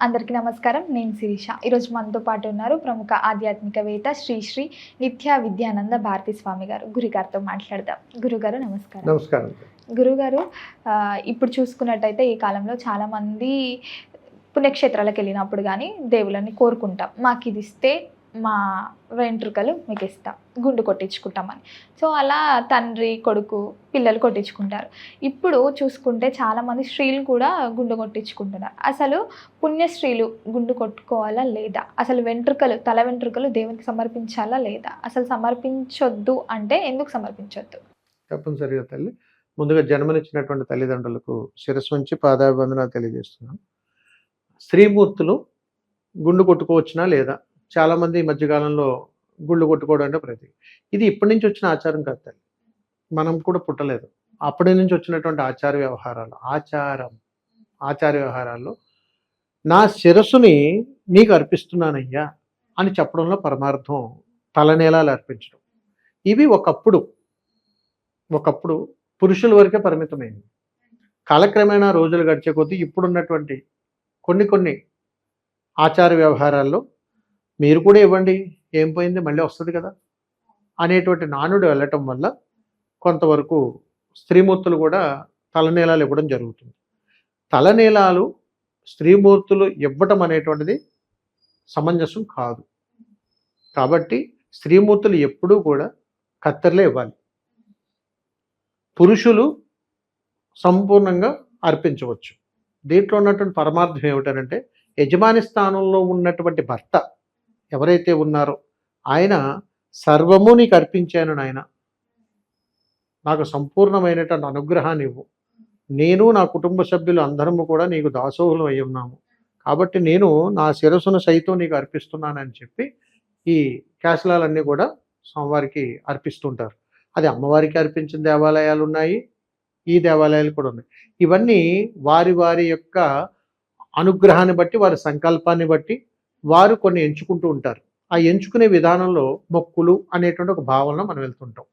అందరికీ నమస్కారం. నేను శిరీష. ఈరోజు మనతో పాటు ఉన్నారు ప్రముఖ ఆధ్యాత్మికవేత్త శ్రీ శ్రీ నిత్య విద్యానంద భారతి స్వామి గారు. గురుగారితో మాట్లాడదాం. గురుగారు నమస్కారం. నమస్కారం. గురుగారు ఇప్పుడు చూసుకున్నట్టయితే ఈ కాలంలో చాలామంది పుణ్యక్షేత్రాలకు వెళ్ళినప్పుడు కానీ దేవుళ్ళని కోరుకుంటాం. మాకు ఇది ఇస్తే మా వెంట్రుకలు మీకు ఇస్తాం గుండు కొట్టించుకుంటామని. సో అలా తండ్రి కొడుకు పిల్లలు కొట్టించుకుంటారు. ఇప్పుడు చూసుకుంటే చాలామంది స్త్రీలు కూడా గుండు కొట్టించుకుంటున్నారు. అసలు పుణ్య స్త్రీలు గుండు కొట్టుకోవాలా లేదా? అసలు వెంట్రుకలు తల వెంట్రుకలు దేవునికి సమర్పించాలా లేదా? అసలు సమర్పించొద్దు అంటే ఎందుకు సమర్పించొద్దు? తప్పనిసరిగా తల్లి. ముందుగా జన్మనిచ్చినటువంటి తల్లిదండ్రులకు శిరస్సు ఉంచి పాదాభివందనాలు తెలియజేస్తున్నాను. స్త్రీమూర్తులు గుండు కొట్టుకోవచ్చునా లేదా? చాలామంది ఈ మధ్యకాలంలో గుళ్ళు కొట్టుకోవడం అంటే ప్రతి ఇది ఇప్పటి నుంచి వచ్చిన ఆచారం కాదు తల్లి. మనం కూడా పుట్టలేదు. అప్పటి నుంచి వచ్చినటువంటి ఆచార వ్యవహారాలు ఆచారం ఆచార వ్యవహారాల్లో నా శిరస్సుని నీకు అర్పిస్తున్నానయ్యా అని చెప్పడంలో పరమార్థం తలనేలాలు అర్పించడం. ఇవి ఒకప్పుడు ఒకప్పుడు పురుషుల వరకే పరిమితమైంది. కాలక్రమేణా రోజులు గడిచే కొద్దీ ఇప్పుడున్నటువంటి కొన్ని కొన్ని ఆచార వ్యవహారాల్లో మీరు కూడా ఇవ్వండి. ఏం పోయింది? మళ్ళీ వస్తుంది కదా. అనేటువంటి నానుడు వెళ్ళటం వల్ల కొంతవరకు స్త్రీమూర్తులు కూడా తలనీలాలు ఇవ్వడం జరుగుతుంది. తలనీలాలు స్త్రీమూర్తులు ఇవ్వటం అనేటువంటిది సమంజసం కాదు. కాబట్టి స్త్రీమూర్తులు ఎప్పుడూ కూడా కత్తెరలే ఇవ్వాలి. పురుషులు సంపూర్ణంగా అర్పించవచ్చు. దీంట్లో ఉన్నటువంటి పరమార్థం ఏమిటనంటే యజమాని స్థానంలో ఉన్నటువంటి భర్త ఎవరైతే ఉన్నారో ఆయన సర్వము నీకు అర్పించాను నాయన. నాకు సంపూర్ణమైనటువంటి అనుగ్రహాన్ని ఇవ్వు. నేను నా కుటుంబ సభ్యులు అందరము కూడా నీకు దాసోహులు అయి ఉన్నాము. కాబట్టి నేను నా శిరస్సును సైతం నీకు అర్పిస్తున్నానని చెప్పి ఈ క్యాసలాలన్నీ కూడా స్వామివారికి అర్పిస్తుంటారు. అది అమ్మవారికి అర్పించిన దేవాలయాలు ఉన్నాయి ఈ దేవాలయాలు కూడా ఉన్నాయి. ఇవన్నీ వారి వారి యొక్క అనుగ్రహాన్ని బట్టి వారి సంకల్పాన్ని బట్టి వారు కొన్ని ఎంచుకుంటూ ఉంటారు. ఆ ఎంచుకునే విధానంలో మొక్కులు అనేటువంటి ఒక భావనలో మనం వెళ్తుంటాం.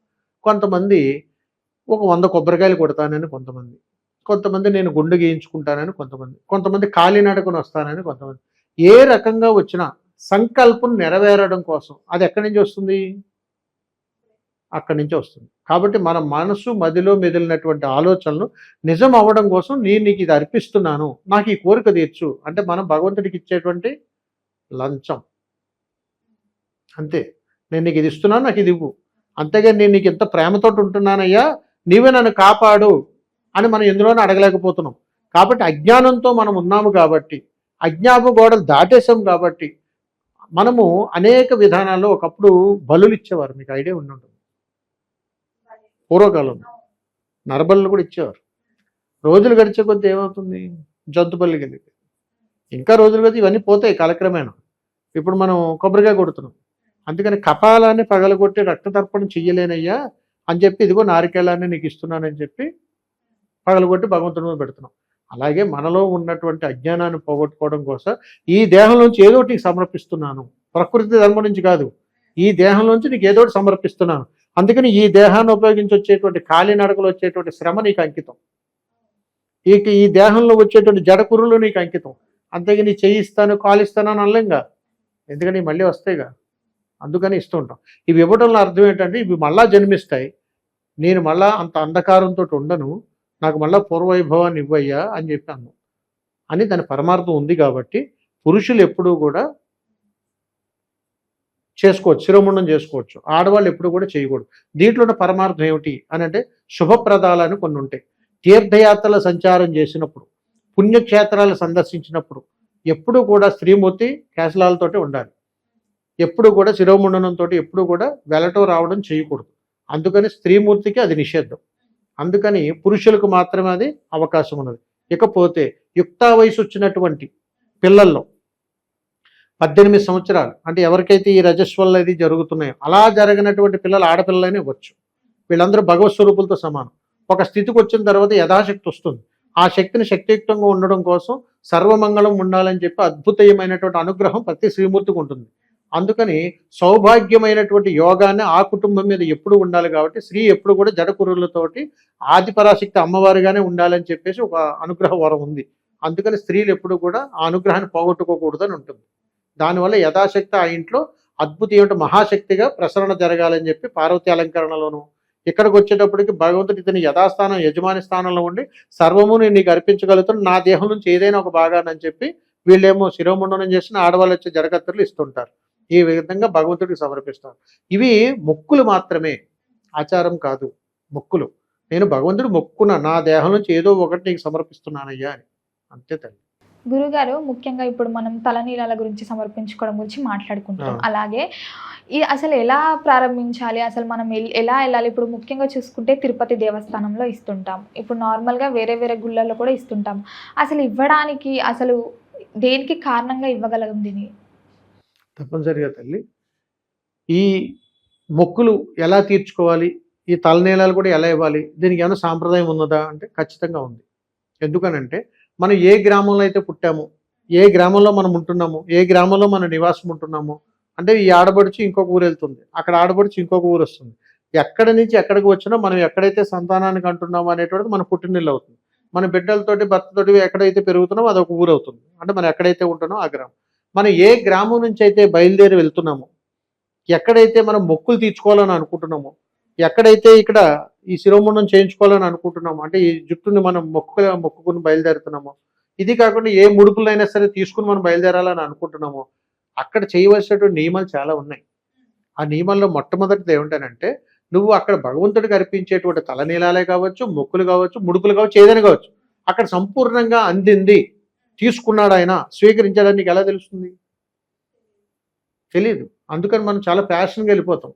కొంతమంది ఒక వంద కొబ్బరికాయలు కొడతానని కొంతమంది. కొంతమంది నేను గుండె గీయించుకుంటానని కొంతమంది. కొంతమంది కాలినడకను వస్తానని కొంతమంది. ఏ రకంగా వచ్చినా సంకల్పం నెరవేరడం కోసం అది ఎక్కడి నుంచి వస్తుంది? అక్కడి నుంచి వస్తుంది. కాబట్టి మన మనసు మదిలో మెదిలినటువంటి ఆలోచనలు నిజం అవ్వడం కోసం నేను నీకు ఇది అర్పిస్తున్నాను నాకు ఈ కోరిక తీర్చు అంటే మనం భగవంతుడికి ఇచ్చేటువంటి లంచం. అంతే. నేను నీకు ఇది ఇస్తున్నాను నాకు ఇది ఇవ్వు. అంతేగాని నేను నీకు ఇంత ప్రేమతో ఉంటున్నానయ్యా నీవే నన్ను కాపాడు అని మనం ఎందులోనూ అడగలేకపోతున్నాం. కాబట్టి అజ్ఞానంతో మనం ఉన్నాము కాబట్టి అజ్ఞాప గోడలు దాటేశాం కాబట్టి మనము అనేక విధానాల్లో ఒకప్పుడు బలులు ఇచ్చేవారు మీకు ఐడియా ఉండి ఉంటుంది. నరబల్లు నరబలు కూడా ఇచ్చేవారు. రోజులు గడిచే కొద్దీ ఏమవుతుంది? జంతు బల్లి కలిగి ఇంకా రోజులు కొద్దీ ఇవన్నీ పోతాయి కాలక్రమేణా. ఇప్పుడు మనం కొబ్బరికాయ కొడుతున్నాం. అందుకని కపాలాన్ని పగలగొట్టి రక్తతర్పణం చెయ్యలేనయ్యా అని చెప్పి ఇదిగో నారికేళాన్ని నీకు ఇస్తున్నానని చెప్పి పగలగొట్టి భగవంతుని మీద పెడుతున్నాం. అలాగే మనలో ఉన్నటువంటి అజ్ఞానాన్ని పోగొట్టుకోవడం కోసం ఈ దేహంలోంచి ఏదో ఒకటి నీకు సమర్పిస్తున్నాను. ప్రకృతి ధర్మం నుంచి కాదు. ఈ దేహంలోంచి నీకు ఏదో ఒకటి సమర్పిస్తున్నాను. అందుకని ఈ దేహాన్ని ఉపయోగించి వచ్చేటువంటి కాలినడకలు వచ్చేటువంటి శ్రమ నీకు అంకితం. ఈ ఈ దేహంలో వచ్చేటువంటి జడకురులు నీకు అంకితం. అంతేగాని చేయిస్తాను కాలిస్తాను అని అనలేంగా ఎందుకని? మళ్ళీ వస్తాయిగా. అందుకని ఇస్తూ ఉంటాం. ఇవి ఇవ్వడంలో అర్థం ఏంటంటే ఇవి మళ్ళా జన్మిస్తాయి. నేను మళ్ళా అంత అంధకారంతో ఉండను. నాకు మళ్ళా పూర్వవైభవాన్ని ఇవ్వయ్యా అని చెప్పాను అని దాని పరమార్థం ఉంది కాబట్టి పురుషులు ఎప్పుడూ కూడా చేసుకోవచ్చు. శిరోముండం చేసుకోవచ్చు. ఆడవాళ్ళు ఎప్పుడు కూడా చేయకూడదు. దీంట్లో ఉన్న పరమార్థం ఏమిటి అని అంటే శుభప్రదాలని కొన్ని ఉంటాయి. తీర్థయాత్రల సంచారం చేసినప్పుడు పుణ్యక్షేత్రాలు సందర్శించినప్పుడు ఎప్పుడు కూడా స్త్రీమూర్తి కేశలాలతోటి ఉండాలి. ఎప్పుడు కూడా శిరోముండనంతో ఎప్పుడు కూడా వెళ్ళటం రావడం చేయకూడదు. అందుకని స్త్రీమూర్తికి అది నిషేధం. అందుకని పురుషులకు మాత్రమే అది అవకాశం ఉన్నది. ఇకపోతే యుక్త వయసు వచ్చినటువంటి పిల్లల్లో పద్దెనిమిది సంవత్సరాలు అంటే ఎవరికైతే ఈ రజస్వల్ల ఇది జరుగుతున్నాయో అలా జరిగినటువంటి పిల్లలు ఆడపిల్లలనే ఇవ్వచ్చు. వీళ్ళందరూ భగవత్ స్వరూపులతో సమానం. ఒక స్థితికి వచ్చిన తర్వాత యథాశక్తి వస్తుంది. ఆ శక్తిని శక్తియుక్తంగా ఉండడం కోసం సర్వమంగళం ఉండాలని చెప్పి అద్భుతమైనటువంటి అనుగ్రహం ప్రతి శ్రీమూర్తికి ఉంటుంది. అందుకని సౌభాగ్యమైనటువంటి యోగాన్ని ఆ కుటుంబం మీద ఎప్పుడు ఉండాలి కాబట్టి స్త్రీ ఎప్పుడు కూడా జడకురులతోటి ఆదిపరాశక్తి అమ్మవారిగానే ఉండాలని చెప్పేసి ఒక అనుగ్రహ వరం ఉంది. అందుకని స్త్రీలు ఎప్పుడు కూడా ఆ అనుగ్రహాన్ని పోగొట్టుకోకూడదు అని ఉంటుంది. దానివల్ల యథాశక్తి ఆ ఇంట్లో అద్భుతమైన మహాశక్తిగా ప్రసరణ జరగాలని చెప్పి పార్వతి అలంకరణలోను ఇక్కడికి వచ్చేటప్పటికి భగవంతుడు ఇతని యథాస్థానం యజమాని స్థానంలో ఉండి సర్వము నేను నీకు అర్పించగలుగుతాను నా దేహం నుంచి ఏదైనా ఒక భాగాన్ని అని చెప్పి వీళ్ళేమో శిరోముండనం చేసిన ఆడవాళ్ళు వచ్చే జరగత్తులు ఇస్తుంటారు. ఈ విధంగా భగవంతుడికి సమర్పిస్తారు. ఇవి మొక్కులు మాత్రమే ఆచారం కాదు మొక్కులు. నేను భగవంతుడు మొక్కున నా దేహం నుంచి ఏదో ఒకటి నీకు సమర్పిస్తున్నానయ్యా అని. అంతే తల్లి. గురుగారు ముఖ్యంగా ఇప్పుడు మనం తలనీలాల గురించి సమర్పించుకోవడం గురించి మాట్లాడుకుంటాం. అలాగే ఈ అసలు ఎలా ప్రారంభించాలి? అసలు మనం ఎల్- వెళ్ళాలి? ఇప్పుడు ముఖ్యంగా చూసుకుంటే తిరుపతి దేవస్థానంలో ఇస్తుంటాం. ఇప్పుడు నార్మల్గా వేరే వేరే గుళ్ళల్లో కూడా ఇస్తుంటాం. అసలు ఇవ్వడానికి అసలు దేనికి కారణంగా ఇవ్వగలం దీన్ని? తప్పనిసరిగా తల్లి. ఈ మొక్కులు ఎలా తీర్చుకోవాలి? ఈ తలనీలాలు కూడా ఎలా ఇవ్వాలి? దీనికి ఏమైనా సాంప్రదాయం ఉన్నదా? అంటే ఖచ్చితంగా ఉంది. ఎందుకనంటే మనం ఏ గ్రామంలో అయితే పుట్టామో ఏ గ్రామంలో మనం ఉంటున్నామో ఏ గ్రామంలో మనం నివాసం ఉంటున్నామో అంటే ఈ ఆడబడుచు ఇంకొక ఊరు వెళ్తుంది. అక్కడ ఆడబడుచు ఇంకొక ఊరు వస్తుంది. ఎక్కడి నుంచి ఎక్కడికి వచ్చినా మనం ఎక్కడైతే సంతానానికి అంటున్నామో అనేటువంటిది మన పుట్టినిల్లు అవుతుంది. మన బిడ్డలతోటి భర్తతోటి ఎక్కడైతే పెరుగుతున్నామో అదొక ఊరు అవుతుంది. అంటే మనం ఎక్కడైతే ఉంటున్నామో ఆ గ్రామం. మనం ఏ గ్రామం నుంచి అయితే బయలుదేరి వెళ్తున్నామో ఎక్కడైతే మనం మొక్కులు తీర్చుకోవాలని అనుకుంటున్నామో ఎక్కడైతే ఇక్కడ ఈ శిరోముండం చేయించుకోవాలని అనుకుంటున్నాము. అంటే ఈ జుట్టుని మనం మొక్కు మొక్కుకుని బయలుదేరుతున్నాము. ఇది కాకుండా ఏ ముడుపులైనా సరే తీసుకుని మనం బయలుదేరాలని అనుకుంటున్నామో. అక్కడ చేయవలసినటువంటి నియమాలు చాలా ఉన్నాయి. ఆ నియమాల్లో మొట్టమొదటిది ఏమిటనంటే నువ్వు అక్కడ భగవంతుడికి అర్పించేటువంటి తలనీలాలే కావచ్చు మొక్కులు కావచ్చు ముడుపులు కావచ్చు ఏదైనా కావచ్చు. అక్కడ సంపూర్ణంగా అందింది తీసుకున్నాడు ఆయన స్వీకరించాడని నీకు ఎలా తెలుస్తుంది? తెలియదు అందుకని మనం చాలా ప్యాషన్గా వెళ్ళిపోతాం.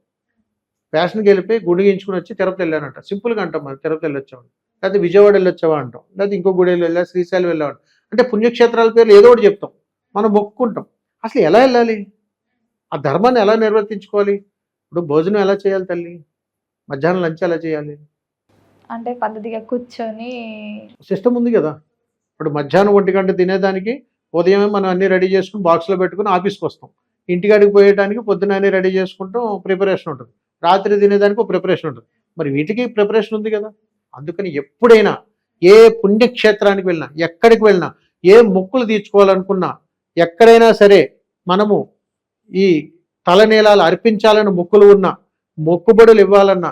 ప్యాషన్కి వెళ్ళిపోయి గుడి గీయించుకుని వచ్చి తిరుపతి వెళ్ళానంట. సింపుల్గా అంటాం మనం తిరుపతి వెళ్ళొచ్చామని. లేకపోతే విజయవాడ వెళ్ళొచ్చావా అంటాం. లేకపోతే ఇంకో గుడి వెళ్ళా శ్రీశైలం వెళ్ళాం అంటే. పుణ్యక్షేత్రాల పేర్లు ఏదో ఒకటి చెప్తాం. మనం మొక్కుకుంటాం అసలు ఎలా వెళ్ళాలి? ఆ ధర్మాన్ని ఎలా నిర్వర్తించుకోవాలి? ఇప్పుడు భోజనం ఎలా చేయాలి తల్లి? మధ్యాహ్నం లంచ్ ఎలా చేయాలి? అంటే పద్ధతిగా కూర్చొని సిస్టమ్ ఉంది కదా. ఇప్పుడు మధ్యాహ్నం ఒంటి గంట తినేదానికి ఉదయమే మనం అన్ని రెడీ చేసుకుని బాక్స్లో పెట్టుకుని ఆఫీస్కి వస్తాం. ఇంటికాడికి పోయేటానికి పొద్దున అన్ని రెడీ చేసుకుంటాం ప్రిపరేషన్ ఉంటుంది. రాత్రి తినేదానికి ప్రిపరేషన్ ఉంటుంది. మరి వీటికి ప్రిపరేషన్ ఉంది కదా. అందుకని ఎప్పుడైనా ఏ పుణ్యక్షేత్రానికి వెళ్ళినా ఎక్కడికి వెళ్ళినా ఏ మొక్కులు తీర్చుకోవాలనుకున్నా ఎక్కడైనా సరే మనము ఈ తలనీలాలు అర్పించాలని మొక్కులు ఉన్నా మొక్కుబడులు ఇవ్వాలన్నా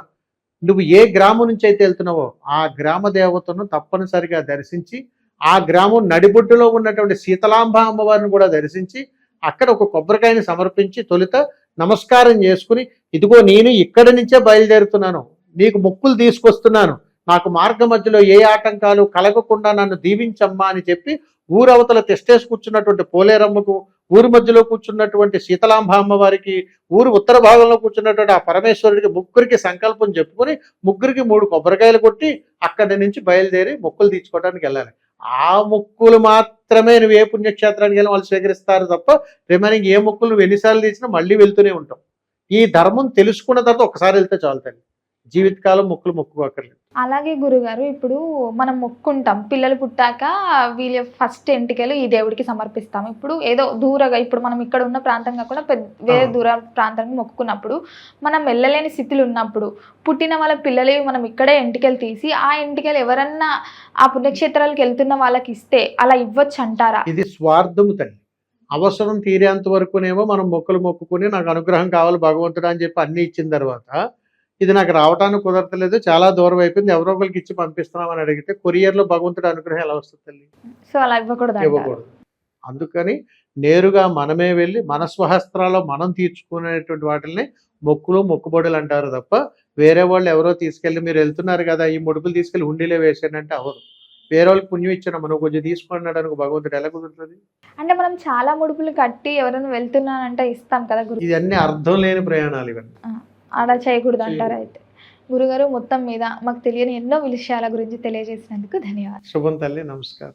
నువ్వు ఏ గ్రామం నుంచి అయితే వెళ్తున్నావో ఆ గ్రామ దేవతను తప్పనిసరిగా దర్శించి ఆ గ్రామం నడిబొడ్డులో ఉన్నటువంటి శీతలాంబ అమ్మవారిని కూడా దర్శించి అక్కడ ఒక కొబ్బరికాయని సమర్పించి తొలుత నమస్కారం చేసుకుని ఇదిగో నేను ఇక్కడి నుంచే బయలుదేరుతున్నాను. నీకు మొక్కులు తీసుకొస్తున్నాను. నాకు మార్గ మధ్యలో ఏ ఆటంకాలు కలగకుండా నన్ను దీవించమ్మా అని చెప్పి ఊరవతల తెస్టేసి కూర్చున్నటువంటి పోలేరమ్మకు ఊరి మధ్యలో కూర్చున్నటువంటి శీతలాంబ అమ్మవారికి ఊరు ఉత్తర భాగంలో కూర్చున్నటువంటి ఆ పరమేశ్వరుడికి ముగ్గురికి సంకల్పం చెప్పుకొని ముగ్గురికి మూడు కొబ్బరికాయలు కొట్టి అక్కడి నుంచి బయలుదేరి మొక్కులు తీర్చుకోవడానికి వెళ్ళాలి. ఆ ముక్కులు మాత్రమే నువ్వు ఏ పుణ్యక్షేత్రానికి వెళ్ళి వాళ్ళు స్వీకరిస్తారు తప్ప రిమైనింగ్ ఏ ముక్కులు నువ్వు ఎన్నిసార్లు తీసినా మళ్ళీ వెళ్తూనే ఉంటాం ఈ ధర్మం తెలుసుకున్న తర్వాత ఒకసారి వెళ్తే చాలు తల్లి. జీవితకాలం మొక్కులు మొక్కుకోకర్లేదు. అలాగే గురుగారు ఇప్పుడు మనం మొక్కుంటాం. పిల్లలు పుట్టాక వీళ్ళ ఫస్ట్ ఎంటికలు ఈ దేవుడికి సమర్పిస్తాం. ఇప్పుడు ఏదో దూరగా ఇప్పుడు మనం ఇక్కడ ఉన్న ప్రాంతం కాకుండా పెద్ద వేరే. దూర ప్రాంతానికి మొక్కుకున్నప్పుడు మనం వెళ్ళలేని స్థితిలో ఉన్నప్పుడు పుట్టిన వాళ్ళ పిల్లలు మనం ఇక్కడే ఎంటికలు తీసి ఆ ఎంటికలు ఎవరన్నా ఆ పుణ్యక్షేత్రాలకు వెళ్తున్న వాళ్ళకి ఇస్తే అలా ఇవ్వచ్చు అంటారా ఇది స్వార్థము తల్లి. అవసరం తీరేంత వరకునేమో మనం మొక్కలు మొక్కుకుని నాకు అనుగ్రహం కావాలి భగవంతుడు అని చెప్పి అన్ని ఇచ్చిన తర్వాత ఇది నాకు రావటానికి కుదరతలేదు. చాలా దూరం అయిపోయింది. ఎవరో ఒకరికి ఇచ్చి పంపిస్తున్నామని అడిగితే కొరియర్లో భగవంతుడి అనుగ్రహం ఎలా వస్తుంది తల్లి? సో అలా ఇవ్వకూడదు. అందుకని నేరుగా మనమే వెళ్ళి మన స్వహస్త్రాల్లో మనం తీర్చుకునేటువంటి వాటిని మొక్కులు మొక్కుబడులు అంటారు తప్ప వేరే వాళ్ళు ఎవరో తీసుకెళ్ళి మీరు వెళ్తున్నారు కదా ఈ ముడుపులు తీసుకెళ్ళి హుండీలో వేసానంటే అవదు వేరే వాళ్ళకి పుణ్యం ఇచ్చిన మనం కొంచెం తీసుకున్నాడు అనుకో భగవంతుడు ఎలా కుదురుతుంది? అంటే మనం చాలా ముడుపులు కట్టి ఎవరైనా వెళ్తున్నానంటే ఇస్తాం కదా గురు ఇవన్నీ అర్థం లేని ప్రయాణాలు ఇవన్నీ. అలా చేయకూడదు. అంటారు అయితే. గురుగారు మొత్తం మీద మాకు తెలియని ఎన్నో విషయాల గురించి తెలియజేసినందుకు ధన్యవాదాలు. శుభం తల్లి నమస్కారం.